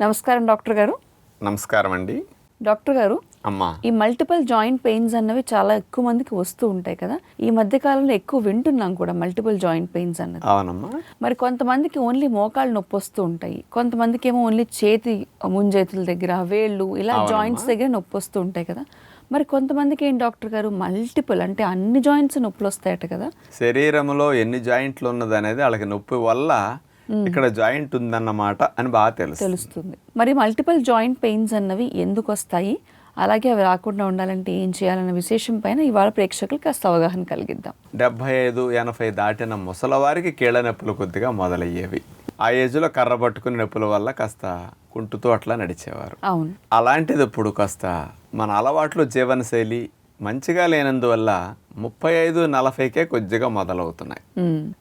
నమస్కారం డాక్టర్ గారు. నమస్కారం అండి. డాక్టర్ గారు అమ్మా. ఈ మల్టిపుల్ జాయింట్ పెయిన్స్ అన్నవి చాలా ఎక్కువ మందికి వస్తూ ఉంటాయి కదా. ఈ మధ్య కాలంలో ఎక్కువ వింటున్నాం కూడా మల్టిపుల్ జాయింట్ పెయిన్స్ అన్నది. అవునమ్మా. మరి కొంతమందికి ఓన్లీ మోకాళ్ళు నొప్పి వస్తూ ఉంటాయి. కొంతమందికి ఏమో ఓన్లీ చేతి ముంజేతుల దగ్గర వేళ్ళు ఇలా. జాయింట్స్ దగ్గర నొప్పి వస్తూ ఉంటాయి కదా. మరి కొంతమందికి ఏం డాక్టర్ గారు మల్టిపుల్ అంటే అన్ని జాయింట్స్ నొప్పులు వస్తాయట కదా. శరీరంలో ఎన్ని జాయింట్లు ఉన్నది అనేది వాళ్ళకి నొప్పి వల్ల ఇక్కడ జాయింట్ ఉందన్నమాట అని బాగా తెలుసు తెలుస్తుంది. మరి మల్టిపుల్ జాయింట్ పెయిన్స్ అన్నవి ఎందుకు వస్తాయి? అలాగే అవి రాకుండా ఉండాలంటే ఏం చేయాలన్న విశేషం పైన ఇవాళ ప్రేక్షకులు కాస్త అవగాహన కలిగిద్దాం. డెబ్బై ఐదు ఎనభై దాటిన ముసలవారికి కీళ్ళ నొప్పులు కొద్దిగా మొదలయ్యేవి. ఆ ఏజ్లో కర్ర పట్టుకుని నొప్పుల వల్ల కాస్త కుంటుతూ అట్లా నడిచేవారు. అవును. అలాంటిది ఇప్పుడు కాస్త మన అలవాట్లు జీవనశైలి మంచిగా లేనందువల్ల ముప్పై ఐదు నలభైకే కొద్దిగా మొదలవుతున్నాయి.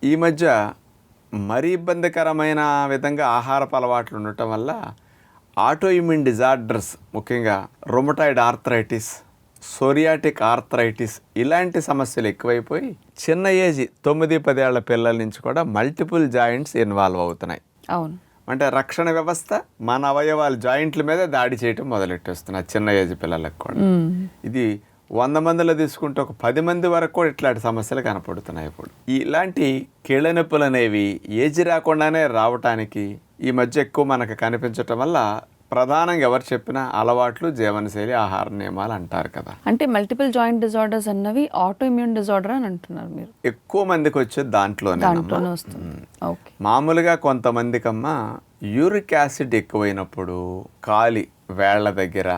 ఈ మధ్య మరీ ఇబ్బందికరమైన విధంగా ఆహారపు అలవాట్లు ఉండటం వల్ల ఆటో ఇమ్యూన్ డిజార్డర్స్ ముఖ్యంగా రొమటాయిడ్ ఆర్థరైటిస్ సోరియాటిక్ ఆర్థరైటిస్ ఇలాంటి సమస్యలు ఎక్కువైపోయి చిన్న ఏజ్ తొమ్మిది పదేళ్ళ పిల్లల నుంచి కూడా మల్టిపుల్ జాయింట్స్ ఇన్వాల్వ్ అవుతున్నాయి. అవును. అంటే రక్షణ వ్యవస్థ మన అవయవాల జాయింట్ల మీద దాడి చేయటం మొదలెట్టేస్తున్నారు చిన్న ఏజ్ పిల్లలకు కూడా. ఇది వంద మందిలో తీసుకుంటే ఒక పది మంది వరకు కూడా ఇట్లాంటి సమస్యలు కనపడుతున్నాయి ఇప్పుడు. ఇలాంటి కీళ్ళ నొప్పులు అనేవి ఏజ్ రాకుండానే రావటానికి ఈ మధ్య ఎక్కువ మనకు కనిపించటం వల్ల ప్రధానంగా ఎవరు చెప్పినా అలవాట్లు జీవనశైలి ఆహార నియమాలు అంటారు కదా. అంటే మల్టిపుల్ జాయింట్ డిజార్డర్స్ అన్నవి ఆటో ఇమ్యూన్ డిజార్డర్ అని అంటున్నారు మీరు. ఎక్కువ మందికి వచ్చేది దాంట్లోనే మామూలుగా కొంతమందికమ్మా యూరిక్ యాసిడ్ ఎక్కువైనప్పుడు కాలి వేళ్ళ దగ్గర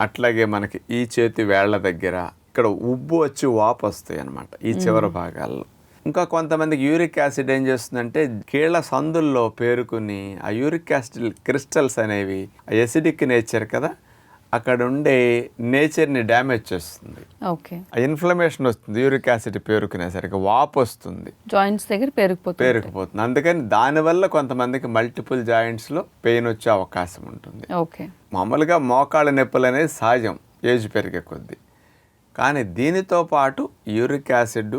అట్లాగే మనకి ఈ చేతి వేళ్ళ దగ్గర ఇక్కడ ఉబ్బు వచ్చి వాపు వస్తాయి అన్నమాట ఈ చివరి భాగాల్లో. ఇంకా కొంతమందికి యూరిక్ యాసిడ్ ఏం చేస్తుందంటే కీళ్ళ సందుల్లో పేరుకుని ఆ యూరిక్ యాసిడ్ క్రిస్టల్స్ అనేవి ఎసిడిక్ నేచర్ కదా అక్కడ ఉండే నేచర్ని డ్యామేజ్ చేస్తుంది. ఓకే. ఆ ఇన్ఫ్లమేషన్ వస్తుంది యూరిక్ యాసిడ్ పేరుకునేసరికి వాపు వస్తుంది. జాయింట్స్ దగ్గర పెరిగిపోతుంది పేరుకుపోతుంది. అందుకని దానివల్ల కొంతమందికి మల్టిపుల్ జాయింట్స్లో పెయిన్ వచ్చే అవకాశం ఉంటుంది. ఓకే. మామూలుగా మోకాళ్ళ నొప్పులు అనేది సహజం ఏజ్ పెరిగే కొద్దీ. కానీ దీనితో పాటు యూరిక్ యాసిడ్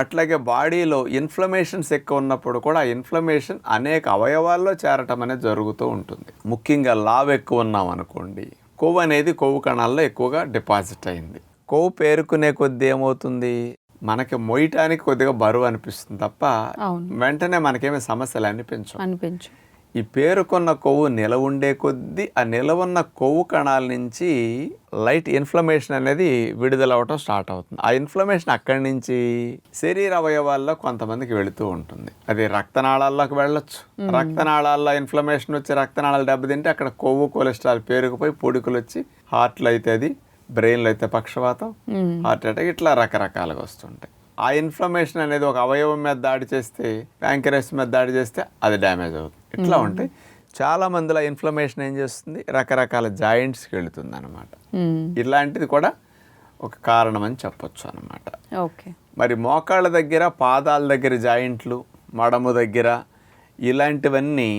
అట్లాగే బాడీలో ఇన్ఫ్లమేషన్స్ ఎక్కువ ఉన్నప్పుడు కూడా ఆ ఇన్ఫ్లమేషన్ అనేక అవయవాల్లో చేరటం అనేది జరుగుతూ ఉంటుంది. ముఖ్యంగా లావ్ ఎక్కువ ఉన్నాం అనుకోండి కొవ్వు అనేది కొవ్వు కణాల్లో ఎక్కువగా డిపాజిట్ అయింది. కొవ్వు పేరుకునే కొద్దీ ఏమవుతుంది? మనకి మొయ్యటానికి కొద్దిగా బరువు అనిపిస్తుంది తప్ప వెంటనే మనకేమీ సమస్యలు అనిపించవు. అనిపించు ఈ పేరుకున్న కొవ్వు నిలవ ఉండే కొద్దీ ఆ నిలవ ఉన్న కొవ్వు కణాల నుంచి లైట్ ఇన్ఫ్లమేషన్ అనేది విడుదలవటం స్టార్ట్ అవుతుంది. ఆ ఇన్ఫ్లమేషన్ అక్కడి నుంచి శరీర అవయవాల్లో కొంతమందికి వెళుతూ ఉంటుంది. అది రక్తనాళాల్లోకి వెళ్ళొచ్చు. రక్తనాళాల్లో ఇన్ఫ్లమేషన్ వచ్చి రక్తనాళాలు దెబ్బతింటే అక్కడ కొవ్వు కొలెస్ట్రాల్ పేరుకుపోయి పొడికలు వచ్చి హార్ట్లో అయితే అది బ్రెయిన్లో అయితే పక్షవాతం ఉమ్, హార్ట్ అటాక్ ఇట్లా రకరకాలుగా వస్తుంటాయి. ఆ ఇన్ఫ్లమేషన్ అనేది ఒక అవయవం మీద దాడి చేస్తే ప్యాంకరస్ మీద దాడి చేస్తే అది డ్యామేజ్ అవుతుంది. ఇట్లా ఉంటాయి చాలా మందిలో ఇన్ఫ్లమేషన్ ఏం చేస్తుంది? రకరకాల జాయింట్స్కి వెళుతుంది అనమాట ఇలాంటిది కూడా ఒక కారణం అని చెప్పొచ్చు అనమాట ఓకే. మరి మోకాళ్ళ దగ్గర పాదాల దగ్గర జాయింట్లు మడము దగ్గర ఇలాంటివన్నీ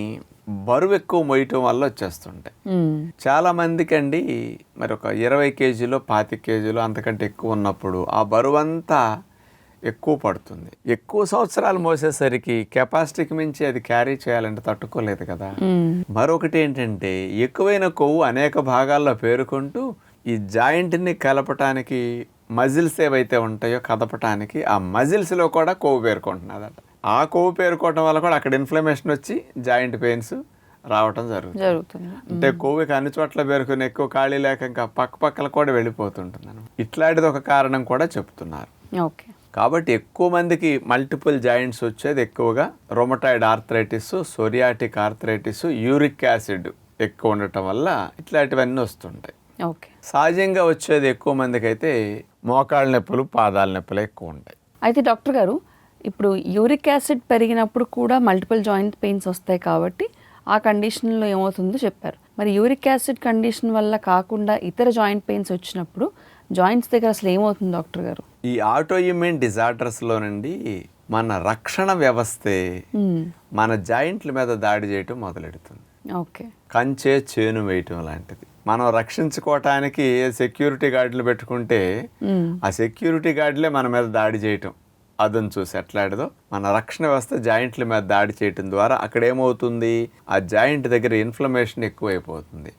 బరువు ఎక్కువ మోయటం వల్ల వచ్చేస్తుంటాయి. చాలా మందికి అండి మరి ఒక ఇరవై కేజీలో పాతి కేజీలో అంతకంటే ఎక్కువ ఉన్నప్పుడు ఆ బరువు అంతా ఎక్కువ పడుతుంది. ఎక్కువ సంవత్సరాలు మోసేసరికి కెపాసిటీకి మించి అది క్యారీ చేయాలంటే తట్టుకోలేదు కదా. మరొకటి ఏంటంటే ఎక్కువైన కొవ్వు అనేక భాగాల్లో పేరుకుంటూ ఈ జాయింట్ని కలపటానికి మజిల్స్ ఏవైతే ఉంటాయో కదపటానికి ఆ మజిల్స్లో కూడా కొవ్వు పేరుకుంటున్నదట. ఆ కొవ్వు పేరుకోవటం వల్ల కూడా అక్కడ ఇన్ఫ్లమేషన్ వచ్చి జాయింట్ పెయిన్స్ రావటం జరుగుతుంది. జరుగుతుంది. అంటే కొవ్వుకి అన్ని చోట్ల పేరుకుని ఎక్కువ ఖాళీ లేక ఇంకా పక్క పక్కల కూడా వెళ్ళిపోతుంటుంది. ఇట్లాంటిది ఒక కారణం కూడా చెప్తున్నారు. ఓకే. కాబట్టి ఎక్కువ మందికి మల్టిపుల్ జాయింట్స్ వచ్చేది ఎక్కువగా rheumatoid arthritis psoriatic arthritis uric acid ఎక్కువ ఉండటం వల్ల ఇట్లాంటివన్నీ వస్తుంటాయి. ఓకే. సహజంగా వచ్చేది ఎక్కువ మందికి అయితే మోకాళ్ళ నొప్పులు పాదాల నొప్పులు ఎక్కువ ఉంటాయి. అయితే డాక్టర్ గారు ఇప్పుడు యూరిక్ యాసిడ్ పెరిగినప్పుడు కూడా మల్టిపుల్ జాయింట్ పెయిన్స్ వస్తాయి కాబట్టి ఆ కండిషన్లో ఏమవుతుందో చెప్పారు. మరి యూరిక్ యాసిడ్ కండిషన్ వల్ల కాకుండా ఇతర జాయింట్ పెయిన్స్ వచ్చినప్పుడు జాయింట్స్ దగ్గర అసలు ఏమవుతుంది డాక్టర్ గారు? ఈ ఆటో ఇమ్యూన్ డిజార్డర్స్లో నుండి మన రక్షణ వ్యవస్థే. మన జాయింట్ల మీద దాడి చేయటం మొదలెడుతుంది. ఓకే. కంచే చేను వేయటం లాంటిది. మనం రక్షించుకోవటానికి సెక్యూరిటీ గార్డులు పెట్టుకుంటే. ఆ సెక్యూరిటీ గార్డులే మన మీద దాడి చేయటం. అదును చూసి ఎట్లాడిదో మన రక్షణ వ్యవస్థ జాయింట్ల మీద దాడి చేయటం ద్వారా అక్కడ ఏమవుతుంది ఆ జాయింట్ దగ్గర ఇన్ఫ్లమేషన్ ఎక్కువైపోతుంది.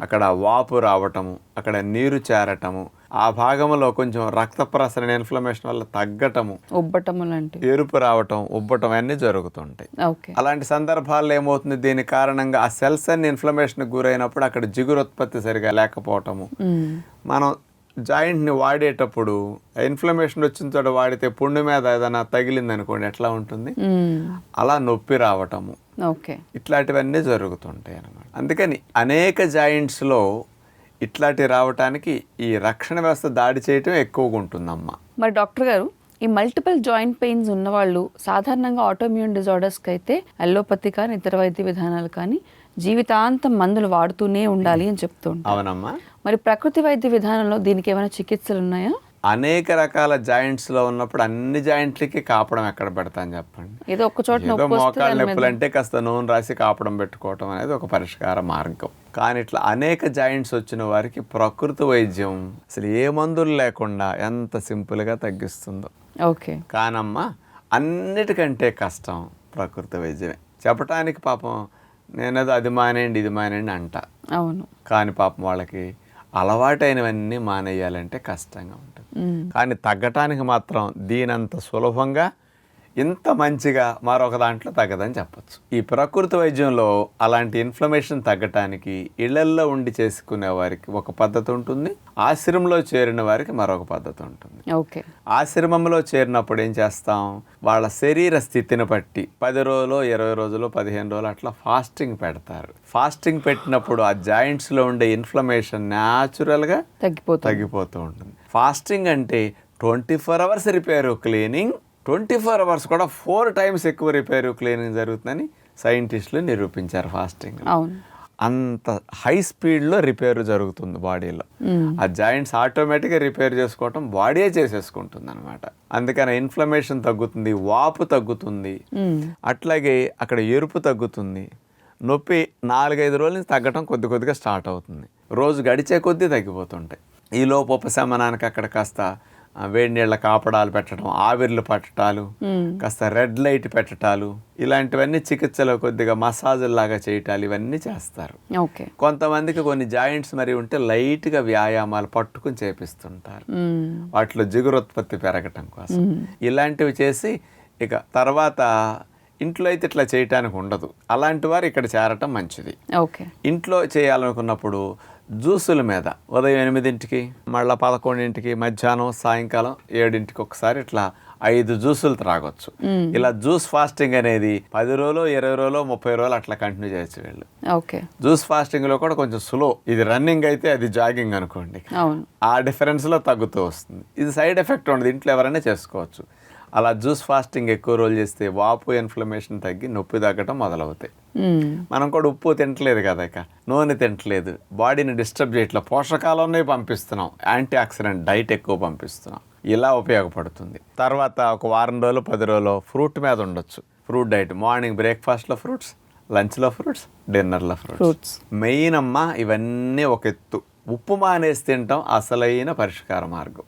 అక్కడ వాపు రావటము అక్కడ నీరు చేరటము ఆ భాగంలో కొంచెం రక్త ప్రసరణ ఇన్ఫ్లమేషన్ వల్ల తగ్గటము ఉబ్బటము ఎరుపు రావటం ఉబ్బటం అన్నీ జరుగుతుంటాయి. అలాంటి సందర్భాల్లో ఏమవుతుంది? దీని కారణంగా ఆ సెల్స్ అన్ని ఇన్ఫ్లమేషన్ గురైనప్పుడు అక్కడ జిగురు ఉత్పత్తి సరిగా లేకపోవటము. మనం జాయింట్ని వాడేటప్పుడు ఇన్ఫ్లమేషన్ వచ్చిన చోట వాడితే పుండు మీద ఏదైనా తగిలింది అనుకోండి ఎట్లా ఉంటుంది. అలా నొప్పి రావటము. ఓకే. ఇట్లాంటివన్నీ జరుగుతుంటాయి అన్నమాట. అందుకని అనేక జాయింట్స్లో ఇట్లాంటి రావటానికి ఈ రక్షణ వ్యవస్థ దాడి చేయటం ఎక్కువగా ఉంటుందమ్మా. మరి డాక్టర్ గారు ఈ మల్టిపుల్ జాయింట్ పెయిన్స్ ఉన్నవాళ్ళు సాధారణంగా ఆటోమ్యూన్ డిజార్డర్స్కి అయితే అల్లోపతి కానీ ఇతర వైద్య విధానాలు కానీ జీవితాంతం మందులు వాడుతూనే ఉండాలి అని చెప్తూ అవునమ్మా. మరి ప్రకృతి వైద్య విధానంలో దీనికి ఏమైనా చికిత్సలు ఉన్నాయా? అనేక రకాల జాయింట్స్లో ఉన్నప్పుడు అన్ని జాయింట్లకి కాపడం ఎక్కడ పెడతాను చెప్పండి. ఏదో ఒక్క చోట మోకాళ్ళ మీద- నొప్పులు అంటే కాస్త నూనె రాసి కాపడం పెట్టుకోవటం అనేది ఒక పరిష్కార మార్గం. కానీ ఇట్లా అనేక జాయింట్స్ వచ్చిన వారికి ప్రకృతి వైద్యం అసలు ఏ మందులు లేకుండా ఎంత సింపుల్గా తగ్గిస్తుందో. ఓకే. కానమ్మా అన్నిటికంటే కష్టం ప్రకృతి వైద్యమే. చెప్పటానికి పాపం నేనేదో అది మానేయండి ఇది మానేయండి అంట. అవును. కానీ పాపం వాళ్ళకి అలవాటైనవన్నీ మానేయాలంటే కష్టంగా ఉంటుంది. కానీ తగ్గటానికి మాత్రం దీనంత సులభంగా ఇంత మంచిగా మరొక దాంట్లో తగ్గదని చెప్పొచ్చు. ఈ ప్రకృతి వైద్యంలో అలాంటి ఇన్ఫ్లమేషన్ తగ్గటానికి ఇళ్ళల్లో ఉండి చేసుకునే వారికి ఒక పద్ధతి ఉంటుంది ఆశ్రమంలో చేరిన వారికి మరొక పద్ధతి ఉంటుంది. ఓకే. ఆశ్రమంలో చేరినప్పుడు ఏం చేస్తాం? వాళ్ళ శరీర స్థితిని బట్టి పది రోజులు ఇరవై రోజులు పదిహేను రోజులు అట్లా ఫాస్టింగ్ పెడతారు. ఫాస్టింగ్ పెట్టినప్పుడు ఆ జాయింట్స్లో ఉండే ఇన్ఫ్లమేషన్ న్యాచురల్గా తగ్గిపోతుంది. తగ్గిపోతూ ఉంటుంది. ఫాస్టింగ్ అంటే twenty four hours repair cleaning twenty four hours కూడా ఫోర్ టైమ్స్ ఎక్కువ రిపేరు క్లీనింగ్ జరుగుతుందని సైంటిస్టులు నిరూపించారు ఫాస్టింగ్ అంత హై స్పీడ్లో రిపేర్ జరుగుతుంది బాడీలో. ఆ జాయింట్స్ ఆటోమేటిక్గా రిపేర్ చేసుకోవటం బాడీయే చేసేసుకుంటుంది అనమాట అందుకని ఇన్ఫ్లమేషన్ తగ్గుతుంది వాపు తగ్గుతుంది. అట్లాగే అక్కడ ఎరుపు తగ్గుతుంది. నొప్పి నాలుగైదు రోజుల నుంచి తగ్గటం కొద్ది కొద్దిగా స్టార్ట్ అవుతుంది. రోజు గడిచే కొద్దీ తగ్గిపోతుంటాయి. ఈ లోపు ఉపశమనానికి అక్కడ కాస్త వేడి నీళ్ళ కాపడాలు పెట్టడం ఆవిర్లు పట్టడాలు. కాస్త రెడ్ లైట్ పెట్టడాలు ఇలాంటివన్నీ చికిత్సలో కొద్దిగా మసాజుల్లాగా చేయటాలు ఇవన్నీ చేస్తారు. ఓకే. కొంతమందికి కొన్ని జాయింట్స్ మరి ఉంటే లైట్గా వ్యాయామాలు పట్టుకుని చేపిస్తుంటారు. వాటిలో జిగురుత్పత్తి పెరగటం కోసం. ఇలాంటివి చేసి ఇక తర్వాత ఇంట్లో అయితే ఇట్లా చేయటానికి ఉండదు. అలాంటి వారు ఇక్కడ చేరటం మంచిది. ఓకే. ఇంట్లో చేయాలనుకున్నప్పుడు జ్యూసుల మీద ఉదయం ఎనిమిదింటికి మళ్ళీ పదకొండింటికి మధ్యాహ్నం సాయంకాలం ఏడింటికి ఒకసారి ఇట్లా ఐదు జ్యూసులు త్రాగొచ్చు. ఇలా జ్యూస్ ఫాస్టింగ్ అనేది పది రోజులు ఇరవై రోజులు ముప్పై రోజులు అట్లా కంటిన్యూ చేయొచ్చు వీళ్ళు. ఓకే. జ్యూస్ ఫాస్టింగ్లో కూడా కొంచెం స్లో. ఇది రన్నింగ్ అయితే అది జాగింగ్ అనుకోండి. ఆ డిఫరెన్స్లో తగ్గుతూ వస్తుంది. ఇది సైడ్ ఎఫెక్ట్ ఉండదు. ఇంట్లో ఎవరైనా చేసుకోవచ్చు. అలా జ్యూస్ ఫాస్టింగ్ ఎక్కువ రోజులు చేస్తే వాపు ఇన్ఫ్లమేషన్ తగ్గి నొప్పి తగ్గటం మొదలవుతాయి. మనం కూడా ఉప్పు తింటలేదు కదా ఇక. నూనె తింటలేదు. బాడీని డిస్టర్బ్ చేయట్లేదు పోషకాలనే పంపిస్తున్నాం. యాంటీ ఆక్సిడెంట్ డైట్ ఎక్కువ పంపిస్తున్నాం. ఇలా ఉపయోగపడుతుంది. తర్వాత ఒక వారం రోజులు పది రోజులు ఫ్రూట్ మీద ఉండొచ్చు. Fruit diet. మార్నింగ్ బ్రేక్ఫాస్ట్లో ఫ్రూట్స్ లంచ్లో ఫ్రూట్స్ డిన్నర్లో ఫ్రూట్స్. ఫ్రూట్స్. మెయిన్ అమ్మ ఇవన్నీ ఒక ఎత్తు. ఉప్పు మానేసి తినటం అసలైన పరిష్కార మార్గం.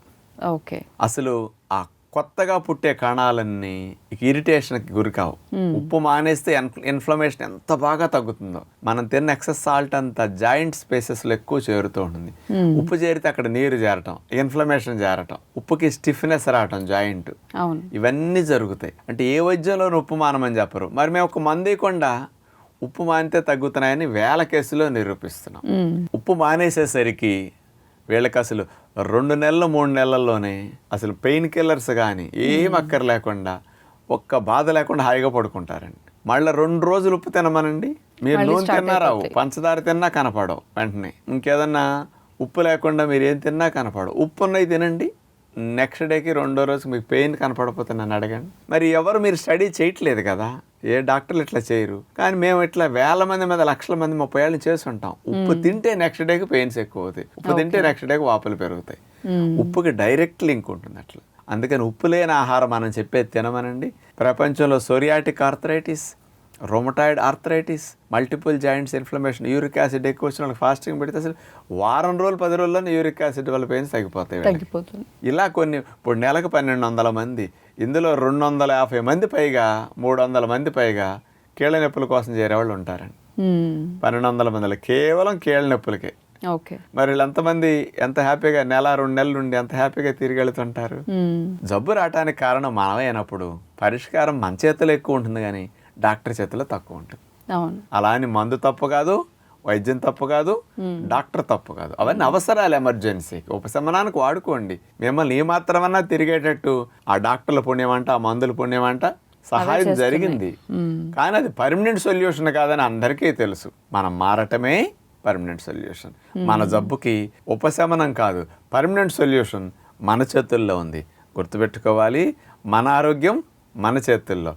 ఓకే. అసలు ఆ కొత్తగా పుట్టే కణాలన్నీ ఇరిటేషన్కి గురికావు. ఉప్పు మానేస్తే ఇన్ఫ్- ఇన్ఫ్లమేషన్ ఎంత బాగా తగ్గుతుందో. మనం తిన్న ఎక్సెస్ సాల్ట్ అంతా జాయింట్ స్పేసెస్లో ఎక్కువ చేరుతూ ఉంటుంది. ఉప్పు చేరితే అక్కడ నీరు చేరటం ఇన్ఫ్లమేషన్ చేరటం ఉప్పుకి స్టిఫ్నెస్ రావటం జాయింట్ అవును. ఇవన్నీ జరుగుతాయి. అంటే ఏ వైద్యంలోనూ ఉప్పు మానమని చెప్పరు. మరి మేము ఒక మందేయకుండా ఉప్పు మానితే తగ్గుతున్నాయని వేల కేసులో నిరూపిస్తున్నాం. మ్మ్. ఉప్పు మానేసేసరికి వీళ్ళకి అసలు రెండు నెలలు మూడు నెలల్లోనే అసలు పెయిన్ కిల్లర్స్ కానీ ఏం అక్కర్ లేకుండా ఒక్క బాధ లేకుండా హాయిగా పడుకుంటారండి. మళ్ళీ రెండు రోజులు ఉప్పు తినమనండి. మీరు నూనె start తిన్నా రావు అయిపోతాయి. పంచదార తిన్నా కనపడవు వెంటనే. ఇంకేదన్నా ఉప్పు లేకుండా మీరు ఏం తిన్నా కనపడవు. ఉప్పు ఉన్నవి తినండి. నెక్స్ట్ డేకి రెండో రోజు మీకు పెయిన్ కనపడకపోతే నన్ను అడగండి. మరి ఎవరు మీరు స్టడీ చేయట్లేదు కదా ఏ డాక్టర్లు ఇట్లా చేయరు. కానీ మేము ఇట్లా వేల మంది మీద లక్షల మంది ముప్పై ఏళ్ళు చేసి ఉంటాం. ఉప్పు తింటే నెక్స్ట్ డేకి పెయిన్స్ ఎక్కువ అవుతాయి ఉప్పు తింటే నెక్స్ట్ డేకి వాపులు పెరుగుతాయి. ఉప్పుకి డైరెక్ట్ లింక్ ఉంటుంది అట్లా. అందుకని ఉప్పు లేని ఆహారం మనం చెప్పేది తినమనండి. ప్రపంచంలో psoriatic arthritis rheumatoid arthritis multiple joints inflammation uric acid ఎక్కువ వచ్చిన వాళ్ళకి ఫాస్టింగ్ పెడితే అసలు వారం రోజులు పది రోజుల్లోనే యూరిక్ యాసిడ్ వల్ల పెయిన్స్ తగ్గిపోతాయి. తగ్గిపోతుంది ఇలా కొన్ని ఇప్పుడు నెలకు పన్నెండు వందల మంది ఇందులో రెండు వందల యాభై మంది పైగా మూడు వందల మంది పైగా కీళ్ళ నొప్పుల కోసం చేరేవాళ్ళు ఉంటారండి. పన్నెండు వందల మందిలో కేవలం కీళ్ళ నొప్పులకే ఓకే మరి వీళ్ళు ఎంతమంది ఎంత హ్యాపీగా నెల రెండు నెలల నుండి ఎంత హ్యాపీగా తిరిగి వెళ్తుంటారు. జబ్బు రావటానికి కారణం మనమే అయినప్పుడు పరిష్కారం మన చేతిలో ఎక్కువ ఉంటుంది కానీ డాక్టర్ చేతిలో తక్కువ ఉంటుంది అవును. అలా అని మందు తప్పు కాదు వైద్యం తప్పు కాదు డాక్టర్ తప్పు కాదు. అవన్నీ అవసరాలు ఎమర్జెన్సీకి. ఉపశమనానికి వాడుకోండి. మిమ్మల్ని ఈ మాత్రమన్నా తిరిగేటట్టు ఆ డాక్టర్ల పుణ్యమంట ఆ మందుల పుణ్యమంట సహాయం జరిగింది. కానీ అది పర్మనెంట్ సొల్యూషన్ కాదని అందరికీ తెలుసు. మనం మారటమే పర్మనెంట్ సొల్యూషన్. మన జబ్బుకి ఉపశమనం కాదు పర్మనెంట్ సొల్యూషన్ మన చేతుల్లో ఉంది. గుర్తుపెట్టుకోవాలి మన ఆరోగ్యం మన చేతుల్లో.